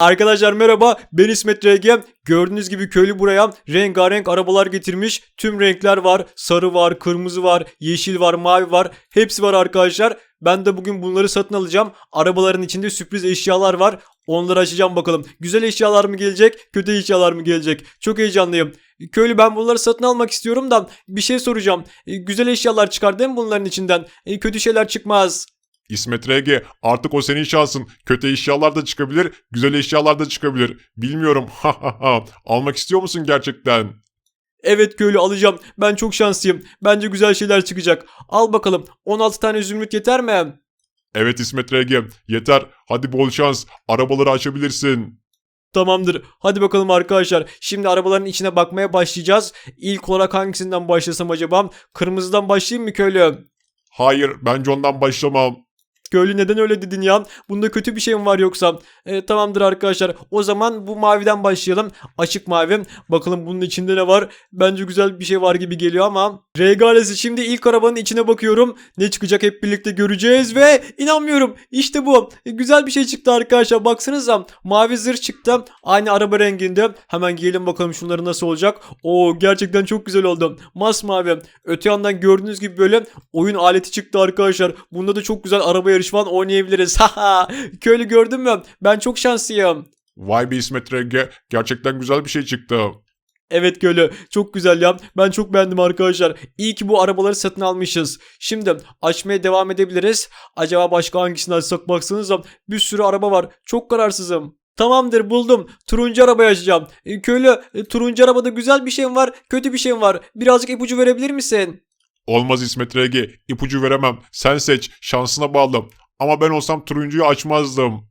Arkadaşlar merhaba ben İsmet RG. Gördüğünüz gibi köylü buraya rengarenk arabalar getirmiş. Tüm renkler var. Sarı var, kırmızı var, yeşil var, mavi var. Hepsi var arkadaşlar. Ben de bugün bunları satın alacağım. Arabaların içinde sürpriz eşyalar var. Onları açacağım bakalım. Güzel eşyalar mı gelecek, kötü eşyalar mı gelecek? Çok heyecanlıyım. Köylü ben bunları satın almak istiyorum da bir şey soracağım. E, Güzel eşyalar çıkar değil mi bunların içinden? E, Kötü şeyler çıkmaz. İsmet RG artık o senin şansın. Kötü eşyalar da çıkabilir, güzel eşyalar da çıkabilir. Bilmiyorum. Ha ha ha. Almak istiyor musun gerçekten? Evet köylü alacağım. Ben çok şanslıyım. Bence güzel şeyler çıkacak. Al bakalım. 16 tane zümrüt yeter mi? Evet İsmet RG. Yeter. Hadi bol şans. Arabaları açabilirsin. Tamamdır. Hadi bakalım arkadaşlar. Şimdi arabaların içine bakmaya başlayacağız. İlk olarak hangisinden başlasam acaba? Kırmızıdan başlayayım mı köylü? Hayır, bence ondan başlamam. Köylü neden öyle dedin ya? Bunda kötü bir şey mi var yoksa? E, tamamdır arkadaşlar. O zaman bu maviden başlayalım. Açık mavi. Bakalım bunun içinde ne var? Bence güzel bir şey var gibi geliyor ama. Regalesi şimdi ilk arabanın içine bakıyorum. Ne çıkacak hep birlikte göreceğiz ve inanmıyorum. İşte bu. E, güzel bir şey çıktı arkadaşlar. Baksanıza. Mavi zırh çıktı. Aynı araba renginde. Hemen giyelim bakalım şunları nasıl olacak. Oo gerçekten çok güzel oldu. Masmavi. Öte yandan gördüğünüz gibi böyle oyun aleti çıktı arkadaşlar. Bunda da çok güzel araba yarışı falan oynayabiliriz. Haha. Köylü gördün mü? Ben çok şanslıyım. Vay be İsmet RG. Gerçekten güzel bir şey çıktı. Evet köylü çok güzel ya. Ben çok beğendim arkadaşlar. İyi ki bu arabaları satın almışız. Şimdi açmaya devam edebiliriz. Acaba başka hangisini açsak baksanıza. Bir sürü araba var. Çok kararsızım. Tamamdır buldum. Turuncu arabayı açacağım. Köylü e, turuncu arabada güzel bir şey mi var? Kötü bir şey mi var? Birazcık ipucu verebilir misin? Olmaz İsmet RG. İpucu veremem. Sen seç. Şansına bağlı. Ama ben olsam turuncuyu açmazdım.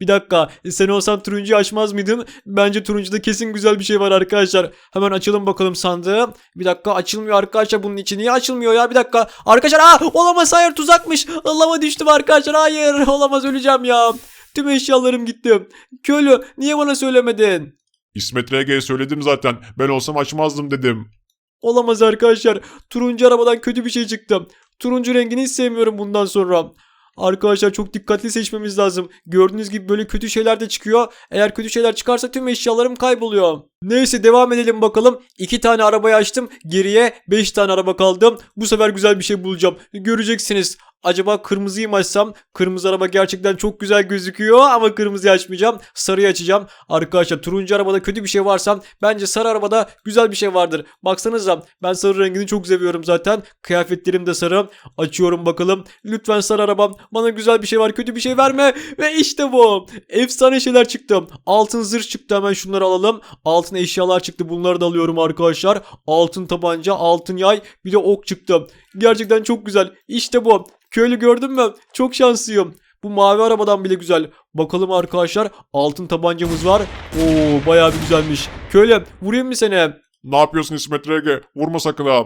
Bir dakika sen olsan turuncuyu açmaz mıydın? Bence turuncuda kesin güzel bir şey var arkadaşlar. Hemen açalım bakalım sandığı. Bir dakika açılmıyor arkadaşlar bunun içi. Niye açılmıyor ya bir dakika. Arkadaşlar aa olamaz hayır tuzakmış. Allah'ıma düştüm arkadaşlar hayır olamaz öleceğim ya. Tüm eşyalarım gitti. Köylü niye bana söylemedin? İsmet RG'ye söyledim zaten. Ben olsam açmazdım dedim. Olamaz arkadaşlar. Turuncu arabadan kötü bir şey çıktı. Turuncu rengini hiç sevmiyorum bundan sonra. Arkadaşlar çok dikkatli seçmemiz lazım. Gördüğünüz gibi böyle kötü şeyler de çıkıyor. Eğer kötü şeyler çıkarsa tüm eşyalarım kayboluyor. Neyse devam edelim bakalım. İki tane arabayı açtım. Geriye 5 tane araba kaldı. Bu sefer güzel bir şey bulacağım. Göreceksiniz. Acaba kırmızıyı mı açsam? Kırmızı araba gerçekten çok güzel gözüküyor ama kırmızıyı açmayacağım. Sarıyı açacağım. Arkadaşlar turuncu arabada kötü bir şey varsa bence sarı arabada güzel bir şey vardır. Baksanıza ben sarı rengini çok seviyorum zaten. Kıyafetlerim de sarı. Açıyorum bakalım. Lütfen sarı arabam bana güzel bir şey var kötü bir şey verme. Ve işte bu. Efsane şeyler çıktı. Altın zırh çıktı hemen şunları alalım. Altın eşyalar çıktı bunları da alıyorum arkadaşlar. Altın tabanca, altın yay bir de ok çıktı. Gerçekten çok güzel. İşte bu. Köylü gördün mü? Çok şanslıyım. Bu mavi arabadan bile güzel. Bakalım arkadaşlar altın tabancamız var. Oo bayağı bir güzelmiş. Köylü vurayım mı seni? Ne yapıyorsun İsmet RG? Vurma sakın ha.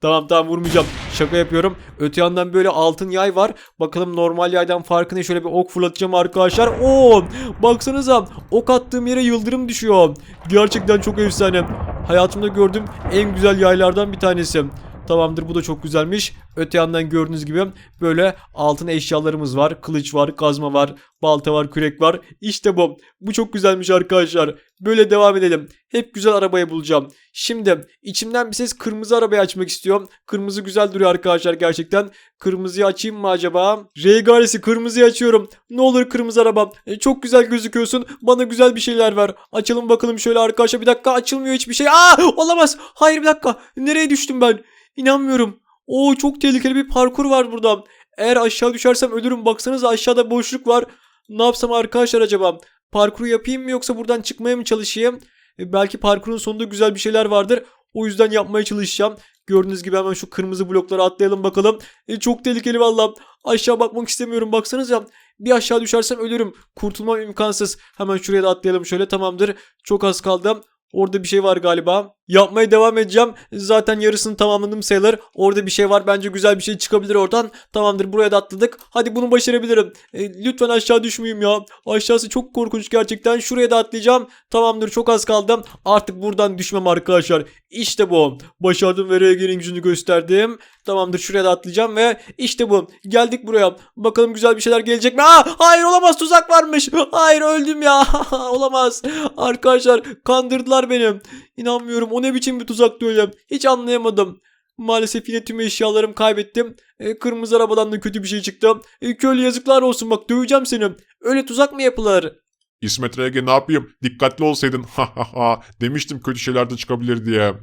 Tamam tamam vurmayacağım. Şaka yapıyorum. Öte yandan böyle altın yay var. Bakalım normal yaydan farkı ne? Şöyle bir ok fırlatacağım arkadaşlar. Oo! Baksanıza ok attığım yere yıldırım düşüyor. Gerçekten çok efsane. Hayatımda gördüğüm en güzel yaylardan bir tanesi. Tamamdır bu da çok güzelmiş. Öte yandan gördüğünüz gibi böyle altın eşyalarımız var. Kılıç var, kazma var, balta var, kürek var. İşte bu. Bu çok güzelmiş arkadaşlar. Böyle devam edelim. Hep güzel arabayı bulacağım. Şimdi içimden bir ses kırmızı arabayı açmak istiyorum. Kırmızı güzel duruyor arkadaşlar gerçekten. Kırmızıyı açayım mı acaba? Regalesi kırmızıyı açıyorum. Ne olur kırmızı arabam. E, çok güzel gözüküyorsun. Bana güzel bir şeyler ver. Açalım bakalım şöyle arkadaşlar. Bir dakika açılmıyor hiçbir şey. Aa olamaz. Hayır bir dakika. Nereye düştüm ben? İnanmıyorum. Oo çok tehlikeli bir parkur var burada. Eğer aşağı düşersem ölürüm. Baksanıza aşağıda boşluk var. Ne yapsam arkadaşlar acaba? Parkuru yapayım mı yoksa buradan çıkmaya mı çalışayım? E, belki parkurun sonunda güzel bir şeyler vardır. O yüzden yapmaya çalışacağım. Gördüğünüz gibi hemen şu kırmızı bloklara atlayalım bakalım. E, çok tehlikeli vallahi. Aşağı bakmak istemiyorum. Baksanıza. Bir aşağı düşersem ölürüm. Kurtulmam imkansız. Hemen şuraya da atlayalım şöyle tamamdır. Çok az kaldı. Orada bir şey var galiba. Yapmaya devam edeceğim. Zaten yarısını tamamladım sayılır. Orada bir şey var. Bence güzel bir şey çıkabilir oradan. Tamamdır buraya da atladık. Hadi bunu başarabilirim. E, lütfen aşağı düşmeyeyim ya. Aşağısı çok korkunç gerçekten. Şuraya da atlayacağım. Tamamdır çok az kaldım. Artık buradan düşmem arkadaşlar. İşte bu. Başardım ve RG'nin gücünü gösterdim. Tamamdır şuraya da atlayacağım ve işte bu. Geldik buraya. Bakalım güzel bir şeyler gelecek mi? Aa, hayır olamaz tuzak varmış. Hayır öldüm ya. olamaz. Arkadaşlar kandırdılar beni. İnanmıyorum o ne biçim bir tuzaktı öyle. Hiç anlayamadım. Maalesef yine tüm eşyalarımı kaybettim. E, kırmızı arabadan da kötü bir şey çıktı. E, köylü yazıklar olsun bak döveceğim seni. Öyle tuzak mı yapılır? İsmet Rege ne yapayım? Dikkatli olsaydın. Ha ha ha. Demiştim kötü şeyler de çıkabilir diye.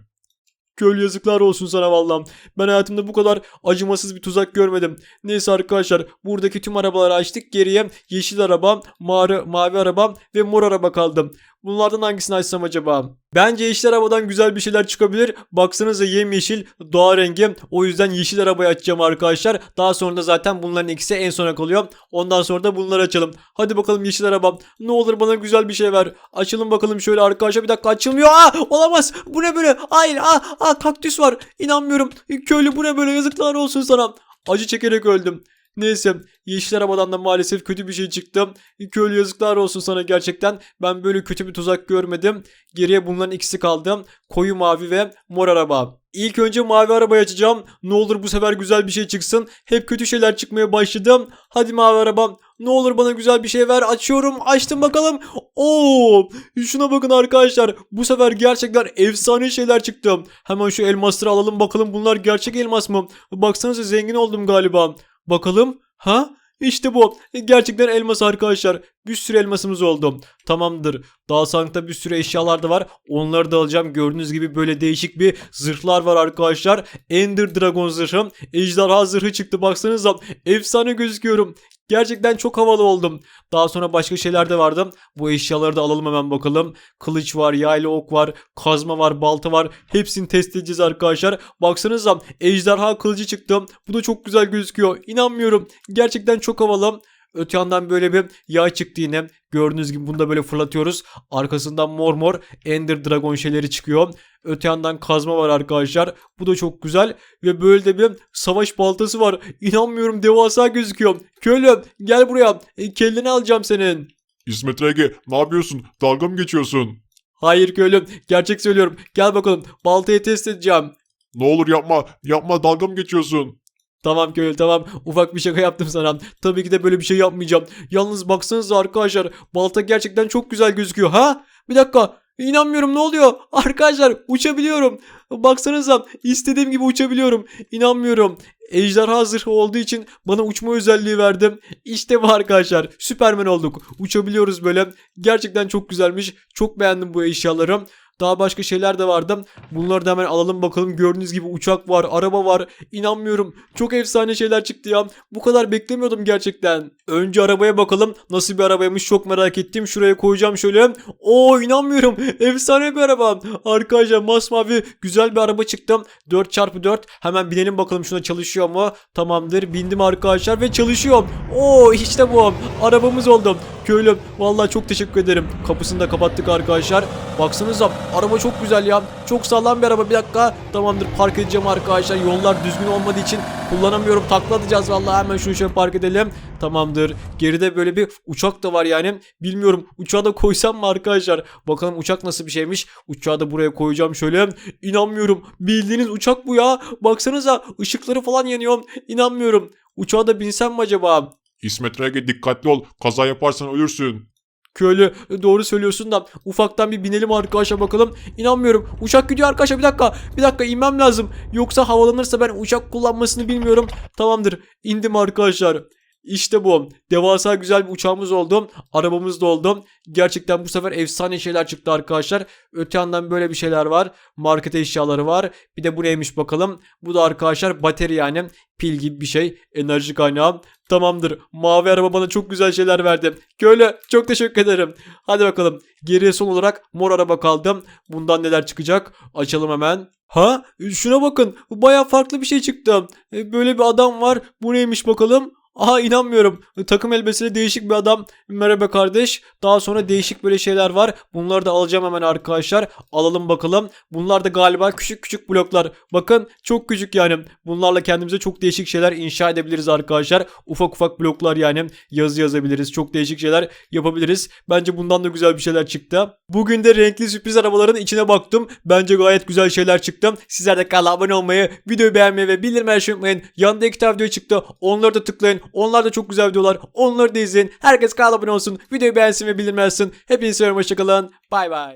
Köylü yazıklar olsun sana vallahi. Ben hayatımda bu kadar acımasız bir tuzak görmedim. Neyse arkadaşlar buradaki tüm arabaları açtık. Geriye yeşil araba, mavi, mavi araba ve mor araba kaldı. Bunlardan hangisini açsam acaba? Bence yeşil arabadan güzel bir şeyler çıkabilir. Baksanıza yemyeşil doğa rengi. O yüzden yeşil arabayı açacağım arkadaşlar. Daha sonra da zaten bunların ikisi en sona kalıyor. Ondan sonra da bunları açalım. Hadi bakalım yeşil araba. Ne olur bana güzel bir şey ver. Açalım bakalım şöyle arkadaşlar. Bir dakika açılmıyor. Aa olamaz. Bu ne böyle? Hayır. Aa, aa kaktüs var. İnanmıyorum. Köylü bu ne böyle? Yazıklar olsun sana. Acı çekerek öldüm. Neyse yeşil arabadan da maalesef kötü bir şey çıktı. Köylü yazıklar olsun sana gerçekten. Ben böyle kötü bir tuzak görmedim. Geriye bunların ikisi kaldı. Koyu mavi ve mor araba. İlk önce mavi arabayı açacağım. Ne olur bu sefer güzel bir şey çıksın. Hep kötü şeyler çıkmaya başladı. Hadi mavi araba. Ne olur bana güzel bir şey ver. Açıyorum. Açtım bakalım. Oo! Şuna bakın arkadaşlar. Bu sefer gerçekten efsane şeyler çıktı. Hemen şu elmasları alalım bakalım bunlar gerçek elmas mı? Baksanıza zengin oldum galiba. Bakalım. Ha? İşte bu. Gerçekten elmas arkadaşlar. Bir sürü elmasımız oldu. Tamamdır. Daha sandıkta bir sürü eşyalar da var. Onları da alacağım. Gördüğünüz gibi böyle değişik bir zırhlar var arkadaşlar. Ender Dragon zırhım. Ejderha zırhı çıktı. Baksanıza. Efsane gözüküyorum. Gerçekten çok havalı oldum. Daha sonra başka şeyler de vardı. Bu eşyaları da alalım hemen bakalım. Kılıç var, yaylı ok var, kazma var, balta var. Hepsini test edeceğiz arkadaşlar. Baksanıza ejderha kılıcı çıktı. Bu da çok güzel gözüküyor. İnanmıyorum. Gerçekten çok havalı. Öte yandan böyle bir yay çıktı yine. Gördüğünüz gibi bunu da böyle fırlatıyoruz. Arkasından mor mor Ender Dragon şeyleri çıkıyor. Öte yandan kazma var arkadaşlar. Bu da çok güzel. Ve böyle de bir savaş baltası var. İnanmıyorum devasa gözüküyor. Köylü gel buraya. E, kelleni alacağım senin. İsmet Rege ne yapıyorsun? Dalga mı geçiyorsun? Hayır köylüm gerçek söylüyorum. Gel bakalım baltayı test edeceğim. Ne olur yapma. Yapma dalga mı geçiyorsun? Tamam köylü tamam ufak bir şaka yaptım sana. Tabii ki de böyle bir şey yapmayacağım. Yalnız baksanıza arkadaşlar balta gerçekten çok güzel gözüküyor. Ha? Bir dakika İnanmıyorum ne oluyor? Arkadaşlar uçabiliyorum. Baksanıza istediğim gibi uçabiliyorum. İnanmıyorum. Ejderha zırhı olduğu için bana uçma özelliği verdim. İşte bu arkadaşlar. Süpermen olduk. Uçabiliyoruz böyle. Gerçekten çok güzelmiş. Çok beğendim bu eşyaları. Daha başka şeyler de vardı. Bunları da hemen alalım bakalım. Gördüğünüz gibi uçak var, araba var. İnanmıyorum. Çok efsane şeyler çıktı ya. Bu kadar beklemiyordum gerçekten. Önce arabaya bakalım. Nasıl bir arabaymış çok merak ettim. Şuraya koyacağım şöyle. Oo inanmıyorum. Efsane bir araba. Arkadaşlar masmavi güzel bir araba çıktı. 4x4. Hemen binelim bakalım şuna çalışıyor mu? Tamamdır. Bindim arkadaşlar ve çalışıyor. Oo işte bu. Arabamız oldu. Köylüm vallahi çok teşekkür ederim. Kapısını da kapattık arkadaşlar. Baksanıza araba çok güzel ya. Çok sağlam bir araba. Bir dakika. Tamamdır park edeceğim arkadaşlar. Yollar düzgün olmadığı için kullanamıyorum. Takla atacağız vallahi hemen şunu şöyle park edelim. Tamamdır. Geride böyle bir uçak da var yani. Bilmiyorum uçağı da koysam mı arkadaşlar? Bakalım uçak nasıl bir şeymiş. Uçağı da buraya koyacağım şöyle. İnanmıyorum. Bildiğiniz uçak bu ya. Baksanıza ışıkları falan yanıyor. İnanmıyorum. Uçağa da binsem mi acaba? İsmet Rege dikkatli ol. Kaza yaparsan ölürsün. Köylü doğru söylüyorsun da ufaktan bir binelim arkadaşlar bakalım. İnanmıyorum. Uçak gidiyor arkadaşlar bir dakika. Bir dakika inmem lazım. Yoksa havalanırsa ben uçak kullanmasını bilmiyorum. Tamamdır. İndim arkadaşlar. İşte bu. Devasa güzel bir uçağımız oldu. Arabamız da oldu. Gerçekten bu sefer efsane şeyler çıktı arkadaşlar. Öte yandan böyle bir şeyler var. Market eşyaları var. Bir de bu neymiş bakalım. Bu da arkadaşlar bateri yani. Pil gibi bir şey. Enerji kaynağı. Tamamdır. Mavi araba bana çok güzel şeyler verdi. Köylü çok teşekkür ederim. Hadi bakalım. Geriye son olarak mor araba kaldı. Bundan neler çıkacak? Açalım hemen. Ha? Şuna bakın. Bu baya farklı bir şey çıktı. E, Böyle bir adam var. Bu neymiş bakalım? Aha inanmıyorum. Takım elbiseli değişik bir adam. Merhaba kardeş. Daha sonra değişik böyle şeyler var. Bunları da alacağım hemen arkadaşlar. Alalım bakalım. Bunlar da galiba küçük küçük bloklar. Bakın çok küçük yani. Bunlarla kendimize çok değişik şeyler inşa edebiliriz arkadaşlar. Ufak ufak bloklar yani. Yazı yazabiliriz. Çok değişik şeyler yapabiliriz. Bence bundan da güzel bir şeyler çıktı. Bugün de renkli sürpriz arabaların içine baktım. Bence gayet güzel şeyler çıktı. Sizler de kanala abone olmayı, videoyu beğenmeyi ve bildirim açmayı unutmayın. Yanında iki tane video çıktı. Onları da tıklayın. Onlar da çok güzel videolar. Onları da izleyin. Herkes kanala abone olsun. Videoyu beğensin ve bildirim açsın. Hepinizi seviyorum. Hoşçakalın. Bay bay.